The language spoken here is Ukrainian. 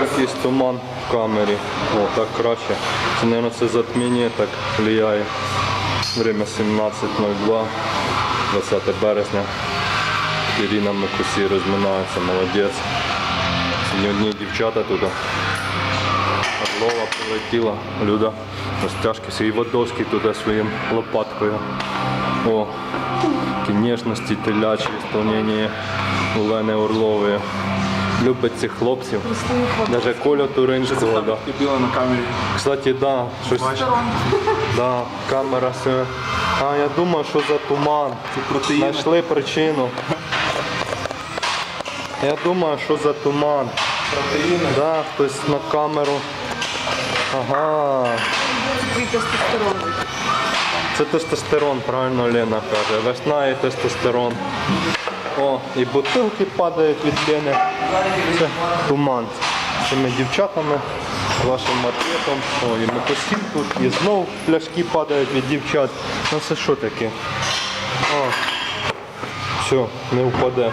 Якийсь туман в камері. О, так краще. Це, мабуть, це затміння так впливає. Время 17.02, 20 березня. Ірина Микусі розминається, молодець. Сьогодні одні дівчата тут. Орлова прилетіла, Люда розтяжки свій Водовський туди своїм лопаткою. О, такі ніжності телячі ісполнення Олени Орлової. Любить цих хлопців. Навіть Коля Туринського. Да. Біла на камері. Кстати, да, щось. Да, камера все. А я думав, що за туман. Це. Знайшли причину. Я думаю, що за туман. Протеїни. Да, хтось на камеру. Ага. Тестостерон. Це тестостерон, правильно Лена каже. Весна і тестостерон. О, і бутилки падають від Лени. Це туман. Цими дівчатами, вашим маркетом. О, і мотосів тут, і знову пляшки падають від дівчат. Ну це що таке? О, все, не впаде.